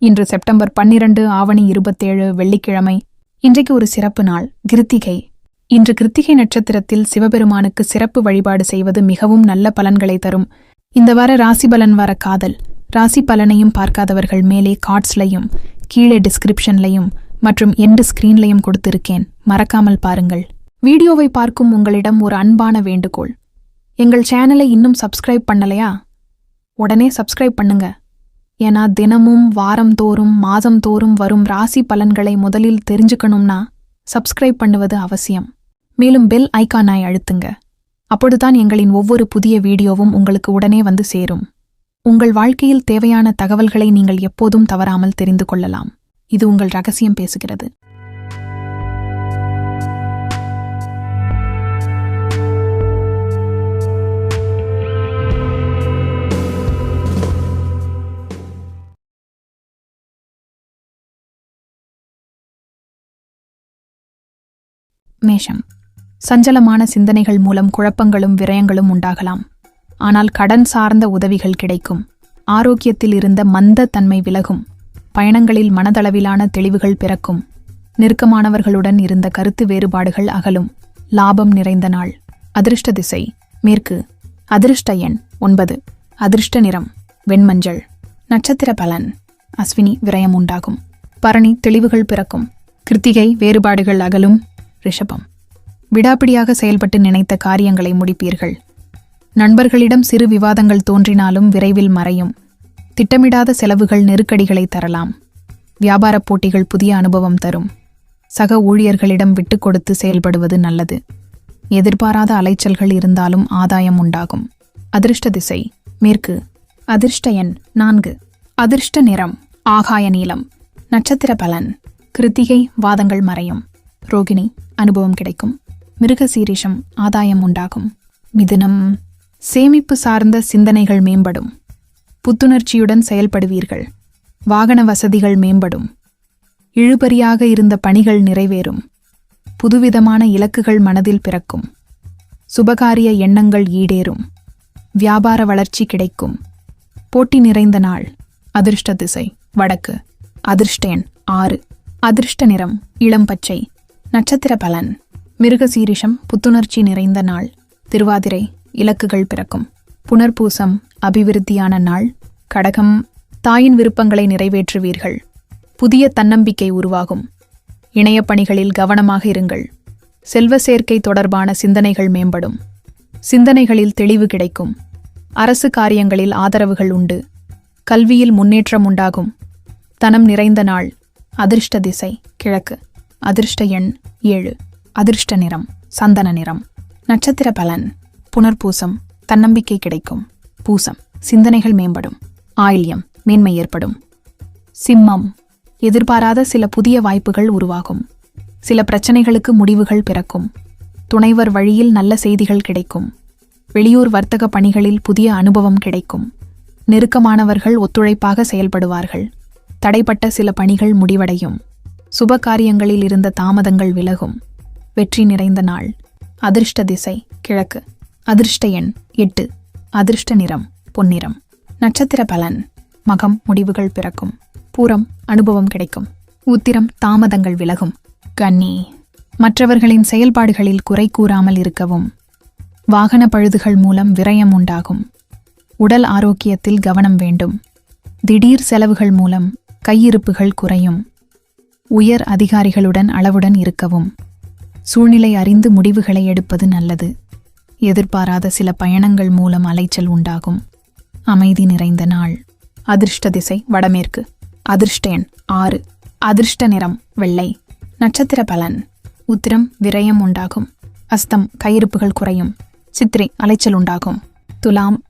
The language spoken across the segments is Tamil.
இன்று செப்டம்பர் பன்னிரண்டு ஆவணி இருபத்தேழு வெள்ளிக்கிழமை. இன்றைக்கு ஒரு சிறப்பு நாள் கிருத்திகை. இன்று கிருத்திகை நட்சத்திரத்தில் சிவபெருமானுக்கு சிறப்பு வழிபாடு செய்வது மிகவும் நல்ல பலன்களை தரும். இந்த வார ராசி பலன் வர காதல். ராசி பலனையும் பார்க்காதவர்கள் மேலே கார்ட்ஸ்லையும் கீழே டிஸ்கிரிப்ஷன்லையும் மற்றும் எண்டு ஸ்கிரீன்லையும் கொடுத்திருக்கேன். மறக்காமல் பாருங்கள். வீடியோவை பார்க்கும் உங்களிடம் ஒரு அன்பான வேண்டுகோள். எங்கள் சேனலை இன்னும் சப்ஸ்கிரைப் பண்ணலையா? உடனே சப்ஸ்கிரைப் பண்ணுங்க. ஏன்னா தினமும் வாரம்தோறும் மாதம்தோறும் வரும் ராசி பலன்களை முதலில் தெரிஞ்சுக்கணும்னா சப்ஸ்கிரைப் பண்ணுவது அவசியம். மேலும் பெல் ஐக்கானாய் அழுத்துங்க. அப்பொழுதுதான் எங்களின் ஒவ்வொரு புதிய வீடியோவும் உங்களுக்கு உடனே வந்து சேரும். உங்கள் வாழ்க்கையில் தேவையான தகவல்களை நீங்கள் எப்போதும் தவறாமல் தெரிந்து கொள்ளலாம். இது உங்கள் ரகசியம் பேசுகிறது. மேஷம். சஞ்சலமான சிந்தனைகள் மூலம் குழப்பங்களும் விரயங்களும் உண்டாகலாம். ஆனால் கடன் சார்ந்த உதவிகள் கிடைக்கும். ஆரோக்கியத்தில் இருந்த மந்த தன்மை விலகும். பயணங்களில் மனதளவிலான தெளிவுகள் பிறக்கும். நெருக்கமானவர்களுடன் இருந்த கருத்து வேறுபாடுகள் அகலும். லாபம் நிறைந்த நாள். அதிர்ஷ்ட திசை. மேற்கு. அதிர்ஷ்ட எண் ஒன்பது. அதிர்ஷ்ட நிறம். வெண்மஞ்சள். நட்சத்திர பலன். அஸ்வினி விரயம் உண்டாகும். பரணி தெளிவுகள் பிறக்கும். கிருத்திகை வேறுபாடுகள் அகலும். ரிஷபம். விடாப்பிடியாக செயல்பட்டு நினைத்த காரியங்களை முடிப்பீர்கள். நண்பர்களிடம் சிறு விவாதங்கள் தோன்றினாலும் விரைவில் மறையும். திட்டமிடாத செலவுகள் நெருக்கடிகளை தரலாம். வியாபாரப் போட்டிகள் புதிய அனுபவம் தரும். சக ஊழியர்களிடம் விட்டு கொடுத்து செயல்படுவது நல்லது. எதிர்பாராத அலைச்சல்கள் இருந்தாலும் ஆதாயம் உண்டாகும். அதிர்ஷ்ட திசை மேற்கு. அதிர்ஷ்ட எண் நான்கு. அதிர்ஷ்ட நிறம் ஆகாய நீளம். நட்சத்திர பலன். கிருத்திகை வாதங்கள் மறையும். ரோகிணி அனுபவம் கிடைக்கும். மிருகசீரிஷம் ஆதாயம் உண்டாகும். மிதுனம் சேமிப்பு சார்ந்த சிந்தனைகள் மேம்படும். புத்துணர்ச்சியுடன் செயல்படுவீர்கள். வாகன வசதிகள் மேம்படும். இழுபறியாக இருந்த பணிகள் நிறைவேறும். புதுவிதமான இலக்குகள் மனதில் பிறக்கும். சுபகாரிய எண்ணங்கள் ஈடேறும். வியாபார வளர்ச்சி கிடைக்கும். போட்டி நிறைந்த நாள். அதிர்ஷ்ட திசை. வடக்கு. அதிர்ஷ்ட எண் ஆறு. அதிர்ஷ்ட நிறம் இளம் பச்சை. நட்சத்திர பலன். மிருகசீரிஷம் புத்துணர்ச்சி நிறைந்த நாள். திருவாதிரை இலக்குகள் பிறக்கும். புனர்பூசம் அபிவிருத்தியான நாள். கடகம் தாயின் விருப்பங்களை நிறைவேற்றுவீர்கள். புதிய தன்னம்பிக்கை உருவாகும். இணையப் பணிகளில் கவனமாக இருங்கள். செல்வ சேர்க்கை தொடர்பான சிந்தனைகள் மேம்படும். சிந்தனைகளில் தெளிவு கிடைக்கும். அரசு காரியங்களில் ஆதரவுகள் உண்டு. கல்வியில் முன்னேற்றம் உண்டாகும். தனம் நிறைந்த நாள். அதிர்ஷ்ட திசை கிழக்கு. அதிர்ஷ்ட எண் ஏழு. அதிர்ஷ்ட நிறம் சந்தன நிறம். நட்சத்திர பலன் புனர்பூசம் தன்னம்பிக்கை கிடைக்கும். பூசம் சிந்தனைகள் மேம்படும். ஆயில்யம் மேன்மை ஏற்படும். சிம்மம் எதிர்பாராத சில புதிய வாய்ப்புகள் உருவாகும். சில பிரச்சனைகளுக்கு முடிவுகள் பிறக்கும். துணைவர் வழியில் நல்ல செய்திகள் கிடைக்கும். வெளியூர் வர்த்தக பணிகளில் புதிய அனுபவம் கிடைக்கும். நெருக்கமானவர்கள் ஒத்துழைப்பாக செயல்படுவார்கள். தடைப்பட்ட சில பணிகள் முடிவடையும். சுப காரியங்களில் இருந்த தாமதங்கள் விலகும். வெற்றி நிறைந்த நாள். அதிர்ஷ்ட திசை கிழக்கு. அதிர்ஷ்ட எண் எட்டு. அதிர்ஷ்ட நிறம் பொன்னிறம். நட்சத்திர பலன். மகம் முடிவுகள் பிறக்கும். பூரம் அனுபவம் கிடைக்கும். உத்திரம் தாமதங்கள் விலகும். கன்னி. மற்றவர்களின் செயல்பாடுகளில் குறை கூறாமல் இருக்கவும். வாகன பழுதுகள் மூலம் விரயம் உண்டாகும். உடல் ஆரோக்கியத்தில் கவனம் வேண்டும். திடீர் செலவுகள் மூலம் கையிருப்புகள் குறையும். உயர் அதிகாரிகளுடன் அளவுடன் இருக்கவும். சூழ்நிலை அறிந்து முடிவுகளை எடுப்பது நல்லது. எதிர்பாராத சில பயணங்கள் மூலம் அலைச்சல் உண்டாகும். அமைதி நிறைந்த நாள். அதிர்ஷ்ட திசை வடமேற்கு. அதிர்ஷ்ட எண் ஆறு. அதிர்ஷ்ட நிறம் வெள்ளை. நட்சத்திர பலன். உத்திரம் விரயம் உண்டாகும். அஸ்தம் கையிருப்புகள் குறையும். சித்திரை அலைச்சல் உண்டாகும். துலாம்.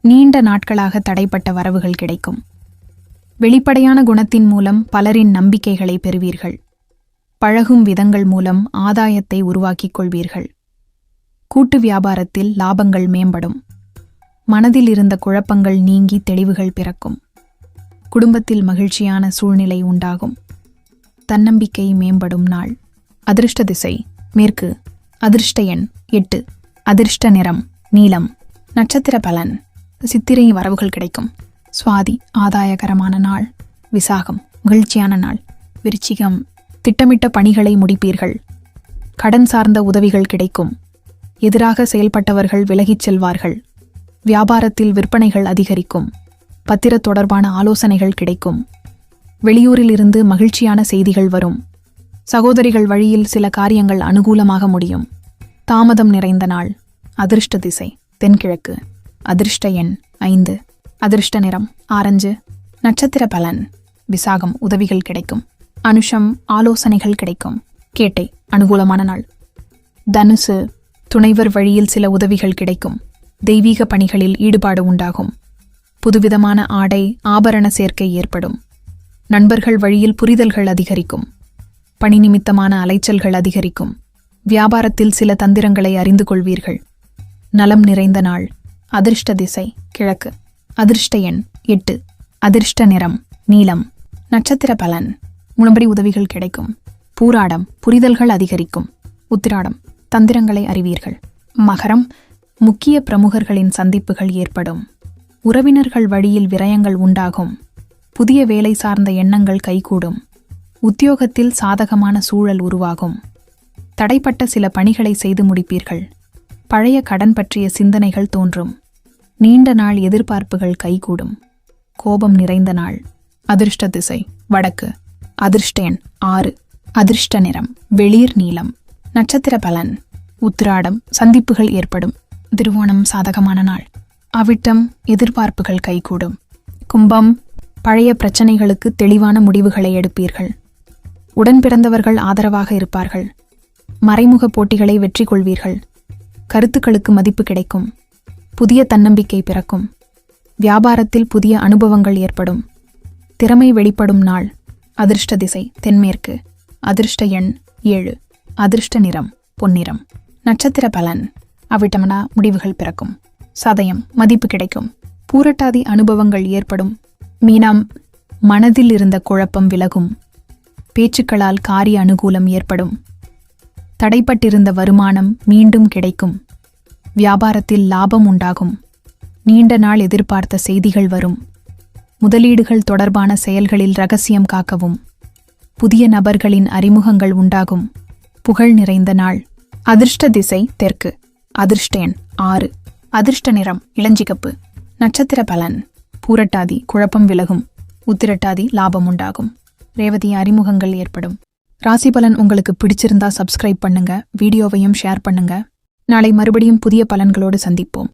நீண்ட நாட்களாக தடைப்பட்ட வரவுகள் கிடைக்கும். வெளிப்படையான குணத்தின் மூலம் பலரின் நம்பிக்கைகளை பெறுவீர்கள். பழகும் விதங்கள் மூலம் ஆதாயத்தை உருவாக்கிக் கொள்வீர்கள். கூட்டு வியாபாரத்தில் லாபங்கள் மேம்படும். மனதில் இருந்த குழப்பங்கள் நீங்கி தெளிவுகள் பிறக்கும். குடும்பத்தில் மகிழ்ச்சியான சூழ்நிலை உண்டாகும். தன்னம்பிக்கை மேம்படும் நாள். அதிர்ஷ்ட திசை மேற்கு. அதிர்ஷ்ட எண் எட்டு. அதிர்ஷ்ட நிறம் நீலம் நட்சத்திர பலன். சித்திரை வரவுகள் கிடைக்கும். சுவாதி ஆதாயகரமான நாள் விசாகம் மகிழ்ச்சியான நாள் விருச்சிகம் திட்டமிட்ட பணிகளை முடிப்பீர்கள். கடன் சார்ந்த உதவிகள் கிடைக்கும். எதிராக செயல்பட்டவர்கள் விலகிச் செல்வார்கள். வியாபாரத்தில் விற்பனைகள் அதிகரிக்கும். பத்திர தொடர்பான ஆலோசனைகள் கிடைக்கும். வெளியூரிலிருந்து மகிழ்ச்சியான செய்திகள் வரும். சகோதரிகள் வழியில் சில காரியங்கள் அனுகூலமாக முடியும். தாமதம் நிறைந்த நாள் அதிர்ஷ்ட திசை தென்கிழக்கு அதிர்ஷ்ட எண் ஐந்து. அதிர்ஷ்ட நிறம். ஆரஞ்சு. நட்சத்திர பலன். விசாகம் உதவிகள் கிடைக்கும். அனுஷம் ஆலோசனைகள் கிடைக்கும். கேட்டை அனுகூலமான நாள். தனுசு துணைவர் வழியில் சில உதவிகள் கிடைக்கும். தெய்வீக பணிகளில் ஈடுபாடு உண்டாகும். புதுவிதமான ஆடை ஆபரண சேர்க்கை ஏற்படும். நண்பர்கள் வழியில் புரிதல்கள் அதிகரிக்கும். பணி நிமித்தமான அலைச்சல்கள் அதிகரிக்கும். வியாபாரத்தில் சில தந்திரங்களை அறிந்து கொள்வீர்கள். நலம் நிறைந்த நாள். அதிர்ஷ்ட திசை கிழக்கு. அதிர்ஷ்ட எண் எட்டு. அதிர்ஷ்ட நிறம் நீலம். நட்சத்திர பலன். முழும்படி உதவிகள் கிடைக்கும். பூராடம் புரிதல்கள் அதிகரிக்கும். உத்திராடம் தந்திரங்களை அறிவீர்கள். மகரம் முக்கிய பிரமுகர்களின் சந்திப்புகள் ஏற்படும். உறவினர்கள் வழியில் விரயங்கள் உண்டாகும். புதிய வேலை சார்ந்த எண்ணங்கள் கைகூடும். உத்தியோகத்தில் சாதகமான சூழல் உருவாகும். தடைப்பட்ட சில பணிகளை செய்து முடிப்பீர்கள். பழைய கடன் பற்றிய சிந்தனைகள் தோன்றும். நீண்ட நாள் எதிர்பார்ப்புகள் கைகூடும். கோபம் நிறைந்த நாள். அதிர்ஷ்ட திசை. வடக்கு. அதிர்ஷ்ட எண் ஆறு. அதிர்ஷ்ட நிறம். வெளிர் நீளம். நட்சத்திர பலன். உத்திராடம். சந்திப்புகள் ஏற்படும். திருவோணம் சாதகமான நாள். அவிட்டம் எதிர்பார்ப்புகள் கைகூடும். கும்பம் பழைய பிரச்சனைகளுக்கு தெளிவான முடிவுகளை எடுப்பீர்கள். உடன் பிறந்தவர்கள் ஆதரவாக இருப்பார்கள். மறைமுக போட்டிகளை வெற்றி கொள்வீர்கள் கருத்துக்களுக்கு மதிப்பு கிடைக்கும். புதிய தன்னம்பிக்கை பிறக்கும். வியாபாரத்தில் புதிய அனுபவங்கள் ஏற்படும். திறமை வெளிப்படும் நாள். அதிர்ஷ்ட திசை தென்மேற்கு. அதிர்ஷ்ட எண் ஏழு. அதிர்ஷ்ட நிறம் பொன்னிறம். நட்சத்திர பலன். அவிட்டமனா முடிவுகள் பிறக்கும். சதயம் மதிப்பு கிடைக்கும். பூரட்டாதி அனுபவங்கள் ஏற்படும். மீனாம் மனதில் இருந்த குழப்பம் விலகும். பேச்சுக்களால் காரிய அனுகூலம் ஏற்படும். தடைப்பட்டிருந்த வருமானம் மீண்டும் கிடைக்கும். வியாபாரத்தில் லாபம் உண்டாகும். நீண்ட நாள் எதிர்பார்த்த செய்திகள் வரும். முதலீடுகள் தொடர்பான செயல்களில் ரகசியம் காக்கவும். புதிய நபர்களின் அறிமுகங்கள் உண்டாகும். புகழ் நிறைந்த நாள். அதிர்ஷ்ட திசை தெற்கு. அதிர்ஷ்டேன் ஆறு. அதிர்ஷ்ட நிறம் இளஞ்சிகப்பு. நட்சத்திர பலன். பூரட்டாதி குழப்பம் விலகும். உத்திரட்டாதி லாபம் உண்டாகும். ரேவதி அறிமுகங்கள் ஏற்படும். ராசி பலன் உங்களுக்கு பிடிச்சிருந்தா சப்ஸ்கிரைப் பண்ணுங்க. வீடியோவையும் ஷேர் பண்ணுங்க. நாளை மறுபடியும் புதிய பலன்களோடு சந்திப்போம்.